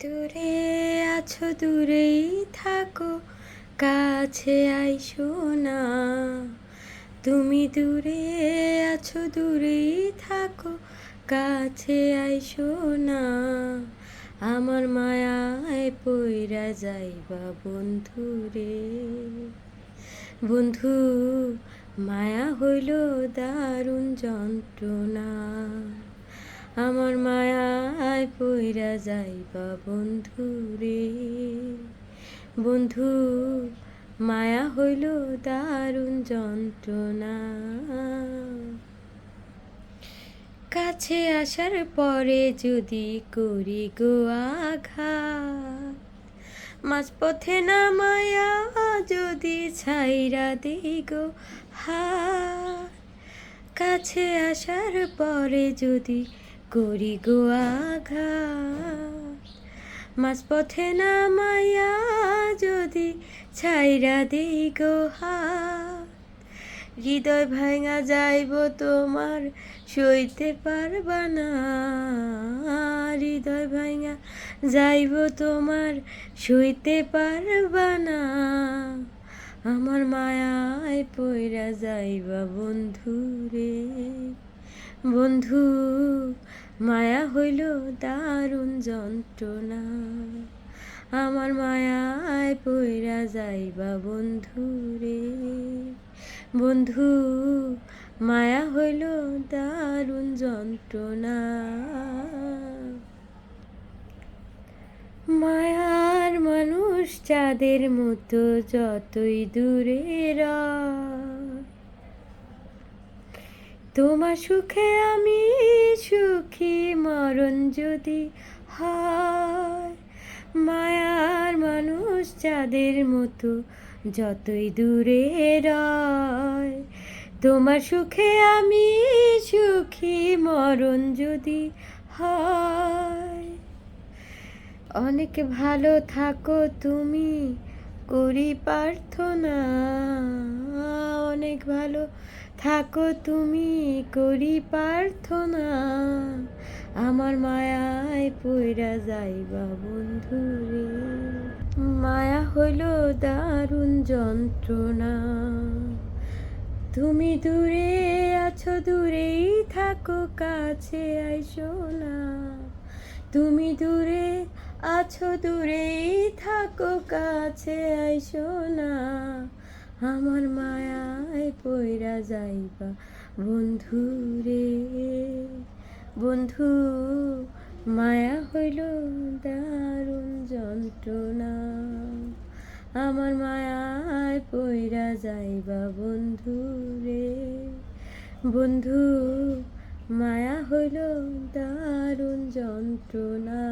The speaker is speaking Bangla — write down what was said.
দূরে আছো, দূরেই থাকো, কাছে আইসো না। তুমি দূরে আছো, দূরেই থাকো, কাছে আইসো না। আমার মায়ায় পইরা যাইবা বন্ধু রে। বন্ধু, মায়া হইল দারুণ যন্ত্রণা। আমার মায়ায় পইরা যাইবা বন্ধু রে। বন্ধু, মায়া হইল দারুণ যন্ত্রণা। কাছে আসার পরে যদি করি গো আঘাত, মাঝপথে নামায়া যদি ছাইরা দিই গো হাত, কাছে আসার পরে যদি করি গো আঘাত। মাঝপথে নামাইয়া যদি ছাইরা দিই গো হাত। হৃদয় ভাঙা যাইব তোমার, সইতে পারবা না। হৃদয় ভাঙা যাইব তোমার, সইতে পারবা না। আমার মায়ায় পইরা যাইবা বন্ধু রে বন্ধু, মায়া হইল দারুণ যন্ত্রণা। আমার মায়ায় পইরা যাইবা বন্ধু রে। বন্ধু, মায়া হইল দারুণ যন্ত্রণা। মায়ার মানুষ চাঁদের মতো যতই দূরে রয় তোমার সুখে আমি সুখী, মরণ যদি হয়। মায়ার মানুষ চাঁদের মতো যতই দূরে রয়। তোমার সুখে আমি সুখী, মরণ যদি হয়। অনেক ভালো থাকো তুমি, করি প্রার্থনা। ভালো থাকো তুমি করি প্রার্থনা। আমার মায়ায় পইরা যাইবা বন্ধু রে। মায়া হইল দারুণ যন্ত্রণা। তুমি দূরে আছো, দূরেই থাকো, কাছে আইসো না। তুমি দূরে আছো, দূরেই থাকো, কাছে আইসো না। আমার মায়ায় পইরা যাইবা। বন্ধু রে, বন্ধু, মায়া হইল দারুণ যন্ত্রণা। আমার মায়ায় পইরা যাইবা বন্ধু রে, বন্ধু, মায়া হইল দারুণ যন্ত্রণা।